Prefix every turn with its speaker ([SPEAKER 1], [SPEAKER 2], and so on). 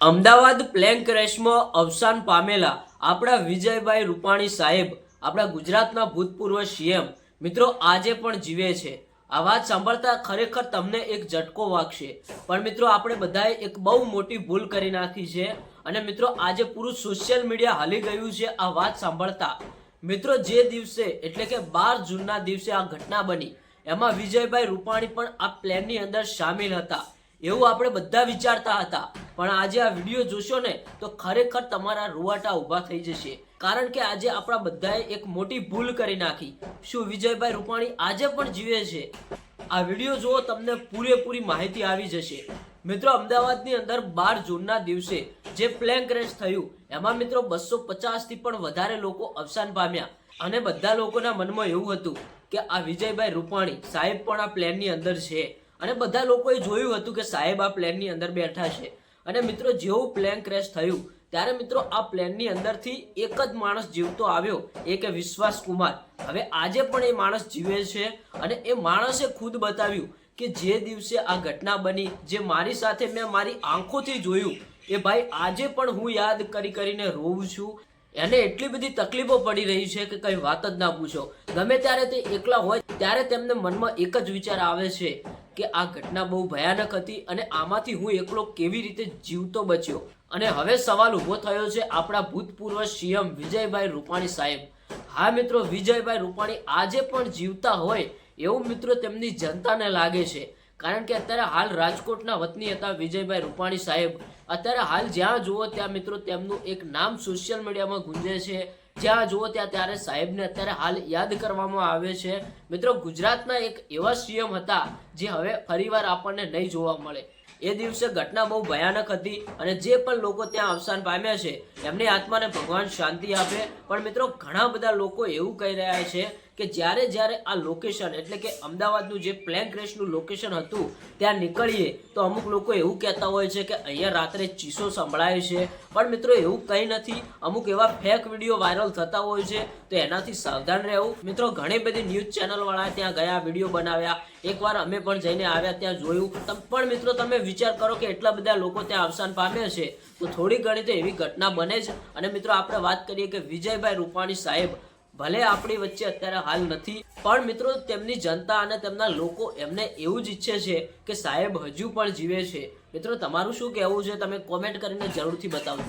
[SPEAKER 1] Ahmedabad plane ક્રેશમાં અવસાન પામેલા આપણા વિજયભાઈ રૂપાણી સાહેબ, આપણા ગુજરાતના ભૂતપૂર્વ સીએમ. મિત્રો, આજે પણ જીવે છે. આ વાત સાંભળતા ખરેખર તમને એક ઝટકો વાગશે. પણ મિત્રો, આપણે બધાએ એક બહુ મોટી ભૂલ કરી નાખી છે. અને મિત્રો, આજે પૂરું સોશિયલ મીડિયા હાલી ગયું છે આ વાત સાંભળતા. મિત્રો, જે દિવસે, એટલે કે બાર જૂનના દિવસે આ ઘટના બની, એમાં વિજયભાઈ રૂપાણી પણ આ પ્લેનની અંદર સામેલ હતા. એવું આપણે બધા વિચારતા હતા. પણ આજે આ વીડિયો જોશો ને, તો ખરેખર તમારા રૂવાટા ઊભા થઈ જશે. કારણ કે આજે આપણા બધાએ એક મોટી ભૂલ કરી નાખી. શું વિજયભાઈ રૂપાણી આજે પણ જીવે છે? આ વીડિયો જુઓ, તમને પૂરેપૂરી માહિતી આવી જશે. મિત્રો, અમદાવાદની અંદર બાર જૂનના દિવસે જે પ્લેન ક્રેશ થયું, એમાં મિત્રો બસો પચાસથી પણ વધારે લોકો અવસાન પામ્યા. અને બધા લોકોના મનમાં એવું હતું કે આ વિજયભાઈ રૂપાણી સાહેબ પણ આ પ્લેનની અંદર છે. અને બધા લોકોએ જોયું હતું કે સાહેબ આ પ્લેનની અંદર બેઠા છે. અને મિત્રો, જેવું પ્લેન ક્રેશ થયું, ત્યારે મિત્રો આ પ્લેનની અંદરથી એક જ માણસ જીવતો આવ્યો, એ કે વિશ્વાસ કુમાર. હવે આજે પણ એ માણસ જીવે છે અને એ માણસે ખુદ બતાવ્યું કે જે દિવસે આ ઘટના બની, જે મારી સાથે મેં મારી આંખોથી જોયું, એ ભાઈ આજે પણ હું યાદ કરી કરીને રોઉં છું. એને એટલી બધી તકલીફો પડી રહી છે કે કઈ વાત જ ના પૂછો. ગમે ત્યારે તે એકલા હોય, ત્યારે તેમને મનમાં એક જ વિચાર આવે છે. કે આ ઘટના બહુ ભયાનક હતી અને આમાંથી હું એકલો કેવી રીતે જીવતો બચ્યો? અને હવે સવાલ ઊભો થયો છે આપણા ભૂતપૂર્વ સીએમ વિજયભાઈ રૂપાણી સાહેબ. હા મિત્રો, વિજયભાઈ રૂપાણી આજે પણ જીવતા હોય એવું મિત્રો તેમની જનતાને લાગે છે. કારણ કે અત્યારે હાલ રાજકોટના વતની હતા વિજયભાઈ રૂપાણી સાહેબ. અત્યારે હાલ જ્યાં જુઓ ત્યાં મિત્રો તેમનું એક નામ સોશિયલ મીડિયામાં ગુંજે છે. જ્યાં જુઓ ત્યાં ત્યારે સાહેબને અત્યારે હાલ યાદ કરવામાં આવે છે. મિત્રો, ગુજરાતના એક એવા સીએમ હતા જે હવે ફરીવાર આપણને નહીં જોવા મળે. એ દિવસે ઘટના બહુ ભયાનક હતી અને જે પણ લોકો ત્યાં અવસાન પામ્યા છે, એમની આત્માને ભગવાન શાંતિ આપે. પણ મિત્રો, ઘણા બધા લોકો એવું કહી રહ્યા છે કે જ્યારે જ્યારે આ લોકેશન એટલે કે અમદાવાદનું જે પ્લેન ક્રેશનું લોકેશન હતું, ત્યાં નીકળીએ, તો અમુક લોકો એવું કહેતા હોય છે કે અહીંયા રાત્રે ચીસો સંભળાય છે. પણ મિત્રો, એવું કંઈ નથી. અમુક એવા ફેક વીડિયો વાયરલ થતા હોય છે, તો એનાથી સાવધાન રહેવું. મિત્રો, ઘણી બધી ન્યૂઝ ચેનલ વાળા ત્યાં ગયા વીડિયો બનાવ્યા. એકવાર અમે પણ જઈને આવ્યા ત્યાં જોયું. પણ મિત્રો, તમે વિચાર કરો કે એટલા બધા લોકો ત્યાં અવસાન પામ્યા છે, તો થોડી ઘણી તો એવી ઘટના બને છે. અને મિત્રો, આપણે વાત કરીએ કે વિજયભાઈ રૂપાણી સાહેબ, ભલે આપણી વચ્ચે અત્યારે હાલ નથી, પણ મિત્રો, તેમની જનતા અને તેમના લોકો એમને એવું જ ઈચ્છે છે કે સાહેબ હજુ પણ જીવે છે. મિત્રો, તમારું શું કહેવું છે? તમે કોમેન્ટ કરીને જરૂરથી બતાવજો.